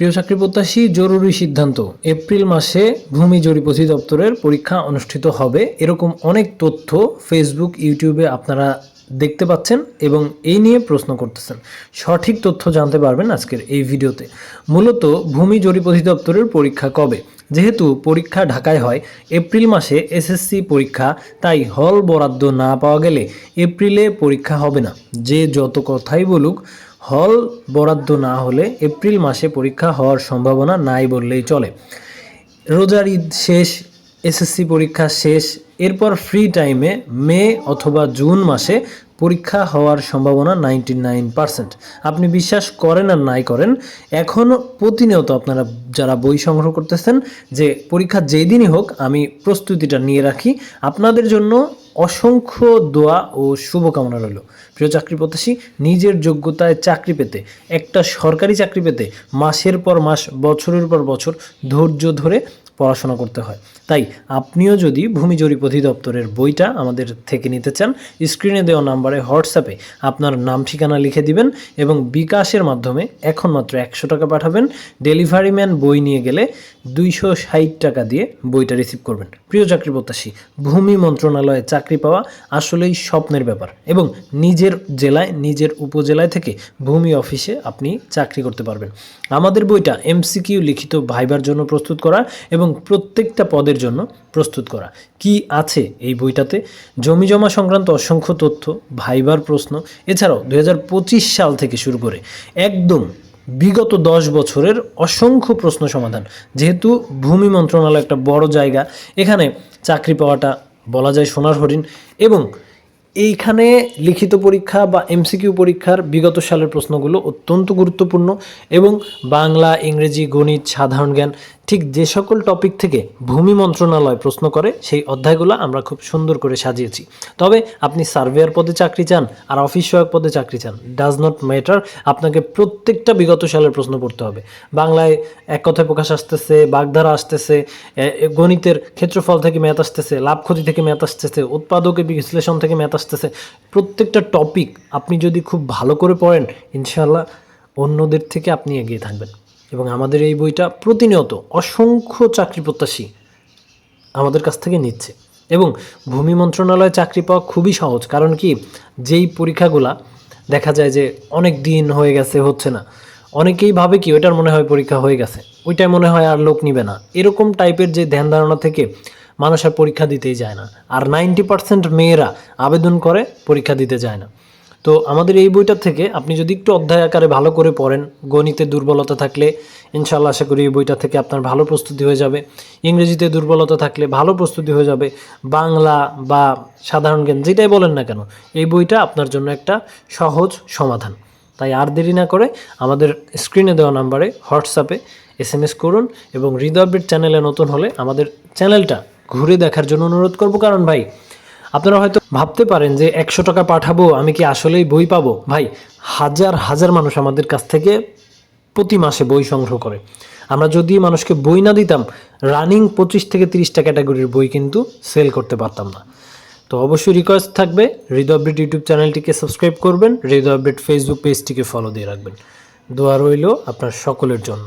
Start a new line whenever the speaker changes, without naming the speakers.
প্রিয় চাকরি প্রত্যাশী, জরুরি সিদ্ধান্ত। এপ্রিল মাসে ভূমি জরিপ অধিদপ্তরের পরীক্ষা অনুষ্ঠিত হবে। এরকম অনেক তথ্য ফেসবুক ইউটিউবে আপনারা দেখতে পাচ্ছেন এবং এই নিয়ে প্রশ্ন করতেছেন। সঠিক তথ্য জানতে পারবেন আজকের এই ভিডিওতে। মূলত ভূমি জরিপ অধিদপ্তরের পরীক্ষা কবে? যেহেতু পরীক্ষা ঢাকায় হয়, এপ্রিল মাসে এসএসসি পরীক্ষা, তাই হল বরাদ্দ না পাওয়া গেলে এপ্রিলে পরীক্ষা হবে না। যে যত কথাই বলুক হল বরাদ্দ না হলে এপ্রিল মাসে পরীক্ষা হওয়ার সম্ভাবনা নাই বললেই চলে। রোজার ঈদ শেষ এসএসসি পরীক্ষা শেষ, এরপর ফ্রি টাইমে মে অথবা জুন মাসে পরীক্ষা হওয়ার সম্ভাবনা নাইনটি নাইন পার্সেন্ট আপনি বিশ্বাস করেন আর নাই করেন এখনও প্রতিনিয়ত আপনারা যারা বই সংগ্রহ করতেছেন যে পরীক্ষা যেই দিনই হোক, আমি প্রস্তুতিটা নিয়ে রাখি। আপনাদের জন্য অসংখ্য দোয়া ও শুভকামনা রইল। প্রিয় চাকরি প্রত্যাশী, নিজের যোগ্যতায় চাকরি পেতে, একটা সরকারি চাকরি পেতে, মাসের পর মাস, বছরের পর বছর ধৈর্য ধরে পড়াশোনা করতে হয়। তাই আপনিও যদি ভূমি জরিপ অধিদপ্তরের বইটা আমাদের থেকে নিতে চান, স্ক্রিনে দেওয়া নাম্বারে হোয়াটসঅ্যাপে আপনার নাম, ঠিকানা লিখে দিবেন এবং বিকাশের মাধ্যমে এখন মাত্র একশো টাকা পাঠাবেন। ডেলিভারি ম্যান বই নিয়ে গেলে দুইশো ষাট টাকা দিয়ে বইটা রিসিভ করবেন। প্রিয় চাকরি প্রত্যাশী, ভূমি মন্ত্রণালয়ে চাকরি পাওয়া আসলেই স্বপ্নের ব্যাপার এবং নিজের জেলায়, নিজের উপজেলায় থেকে ভূমি অফিসে আপনি চাকরি করতে পারবেন। আমাদের বইটা এমসিকিউ লিখিত ভাইবার জন্য প্রস্তুত করা এবং প্রত্যেকটা পদের জন্য প্রস্তুত করা। কি আছে এই বইটাতে? জমি জমা সংক্রান্ত অসংখ্য তথ্য, ভাইবার প্রশ্ন, এছাড়াও দুই হাজার পঁচিশ সাল থেকে শুরু করে একদম বিগত দশ বছরের অসংখ্য প্রশ্ন সমাধান। যেহেতু ভূমি মন্ত্রণালয় একটা বড় জায়গা, এখানে চাকরি পাওয়াটা বলা যায় সোনার হরিণ এবং এইখানে লিখিত পরীক্ষা বা এমসিকিউ পরীক্ষার বিগত সালের প্রশ্নগুলো অত্যন্ত গুরুত্বপূর্ণ এবং বাংলা, ইংরেজি, গণিত, সাধারণ জ্ঞান ঠিক যে সকল টপিক থেকে ভূমি মন্ত্রণালয় প্রশ্ন করে, সেই অধ্যায়গুলো আমরা খুব সুন্দর করে সাজিয়েছি। তবে আপনি সার্ভেয়ার পদে চাকরি চান আর অফিস সহায়ক পদে চাকরি চান ডাজ নট ম্যাটার আপনাকে প্রত্যেকটা বিগত সালের প্রশ্ন পড়তে হবে। বাংলায় এক কথায় প্রকাশ আসতেছে, বাগধারা আসতেছে গণিতের ক্ষেত্রফল থেকে ম্যাথ আসতেছে, লাভ ক্ষতি থেকে ম্যাথ আসতেছে, উৎপাদকের বিশ্লেষণ থেকে ম্যাথ আসতেছে, প্রত্যেকটা টপিক আপনি যদি খুব ভালো করে পড়েন ইনশাল্লাহ অন্যদের থেকে আপনি এগিয়ে থাকবেন। এবং আমাদের এই বইটা প্রতিনিয়ত অসংখ্য চাকরি প্রত্যাশী আমাদের কাছ থেকে নিচ্ছে। এবং ভূমি মন্ত্রণালয়ে চাকরি পাওয়া খুবই সহজ, কারণ কি যেই পরীক্ষাগুলা দেখা যায় যে অনেক দিন হয়ে গেছে, হচ্ছে না। অনেকেই ভাবে কি ওইটার মনে হয় পরীক্ষা হয়ে গেছে ওইটাই মনে হয় আর লোক নিবে না। এরকম টাইপের যে ধ্যান ধারণা থেকে মানুষ আর পরীক্ষা দিতেই যায় না। আর নাইনটি পার্সেন্ট মেয়েরা আবেদন করে পরীক্ষা দিতে যায় না। তো আমাদের এই বইটা থেকে আপনি যদি একটু অধ্যায় আকারে ভালো করে পড়েন, গণিতে দুর্বলতা থাকলে ইনশাল্লাহ আশা করি এই বইটা থেকে আপনার ভালো প্রস্তুতি হয়ে যাবে। ইংরেজিতে দুর্বলতা থাকলে ভালো প্রস্তুতি হয়ে যাবে। বাংলা বা সাধারণ জ্ঞান যেটাই বলেন না কেন, এই বইটা আপনার জন্য একটা সহজ সমাধান। তাই আর দেরি না করে আমাদের স্ক্রিনে দেওয়া নাম্বারে হোয়াটসঅ্যাপে এস এম এস করুন এবং হৃদয় চ্যানেলে নতুন হলে আমাদের চ্যানেলটা ঘুরে দেখার জন্য অনুরোধ করব। কারণ ভাই আপনারা হয়তো ভাবতে পারেন যে একশো টাকা পাঠাবো, আমি কি আসলেই বই পাবো? ভাই, হাজার হাজার মানুষ আমাদের কাছ থেকে প্রতি মাসে বই সংগ্রহ করে। আমরা যদি মানুষকে বই না দিতাম রানিং পঁচিশ থেকে তিরিশটা ক্যাটাগরির বই কিন্তু সেল করতে পারতাম না। তো অবশ্যই রিকোয়েস্ট থাকবে, হৃদয় আপডেট ইউটিউব চ্যানেলটিকে সাবস্ক্রাইব করবেন, হৃদয় আপডেট ফেসবুক পেজটিকে ফলো দিয়ে রাখবেন। দোয়া রইল আপনার সকলের জন্য।